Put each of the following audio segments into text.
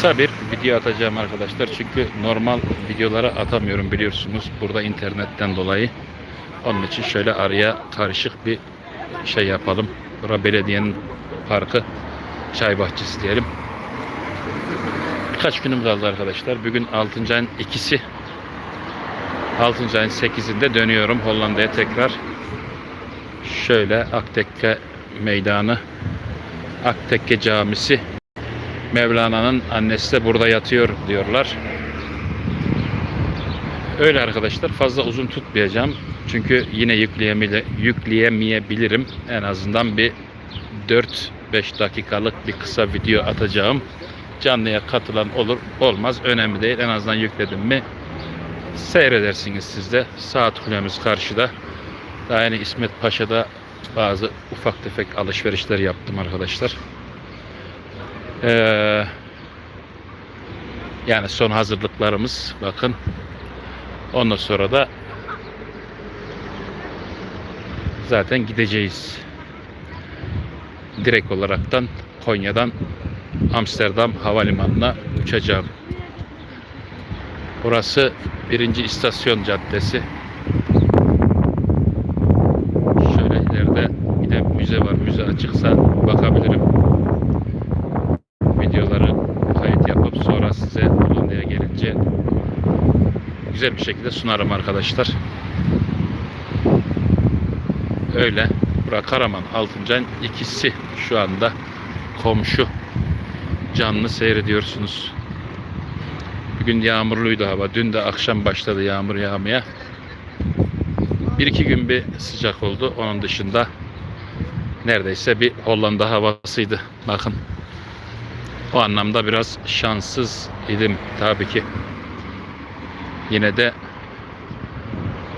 Kısa bir video atacağım arkadaşlar. Çünkü normal videolara atamıyorum biliyorsunuz. Burada internetten dolayı. Onun için şöyle araya karışık bir şey yapalım. Bura belediyenin parkı. Çay bahçesi diyelim. Birkaç günüm kaldı arkadaşlar. Bugün 6. ayın ikisi. 6. ayın 8'inde dönüyorum Hollanda'ya tekrar. Şöyle Aktekke meydanı. Aktekke camisi. Mevlana'nın annesi de burada yatıyor diyorlar. Öyle arkadaşlar fazla uzun tutmayacağım. Çünkü yine yükleyemeyebilirim. En azından bir 4-5 dakikalık bir kısa video atacağım. Canlıya katılan olur olmaz önemli değil. En azından yükledim mi seyredersiniz siz de. Saat kulemiz karşıda. Daha yeni İsmet Paşa'da bazı ufak tefek alışverişler yaptım arkadaşlar. Ee, yani son hazırlıklarımız bakın. Ondan sonra da zaten gideceğiz. Direkt olaraktan Konya'dan Amsterdam Havalimanı'na uçacağım. Burası birinci istasyon caddesi. Güzel bir şekilde sunarım arkadaşlar. Öyle. Bura Karaman Altıncay'ın ikisi şu anda komşu canlı seyrediyorsunuz. Bugün yağmurluydu hava. Dün de akşam başladı yağmur yağmaya. Bir iki gün bir sıcak oldu. Onun dışında neredeyse bir Hollanda havasıydı. Bakın. O anlamda biraz şanssız idim tabii ki. Yine de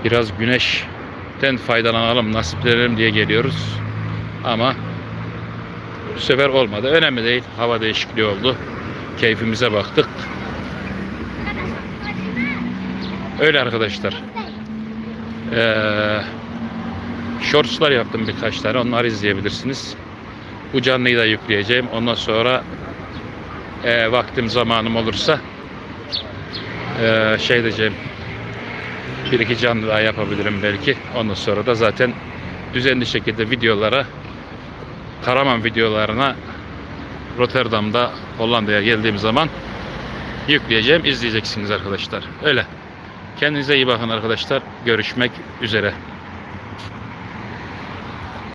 biraz güneşten faydalanalım, nasiplenelim diye geliyoruz. Ama bu sefer olmadı. Önemli değil. Hava değişikliği oldu. Keyfimize baktık. Öyle arkadaşlar. Ee, shortslar yaptım birkaç tane. Onları izleyebilirsiniz. Bu canlıyı da yükleyeceğim. Ondan sonra e, vaktim zamanım olursa e, şey diyeceğim. Bir iki canlı daha yapabilirim belki. Ondan sonra da zaten düzenli şekilde videolara Karaman videolarına Rotterdam'da Hollanda'ya geldiğim zaman yükleyeceğim. izleyeceksiniz arkadaşlar. Öyle. Kendinize iyi bakın arkadaşlar. Görüşmek üzere.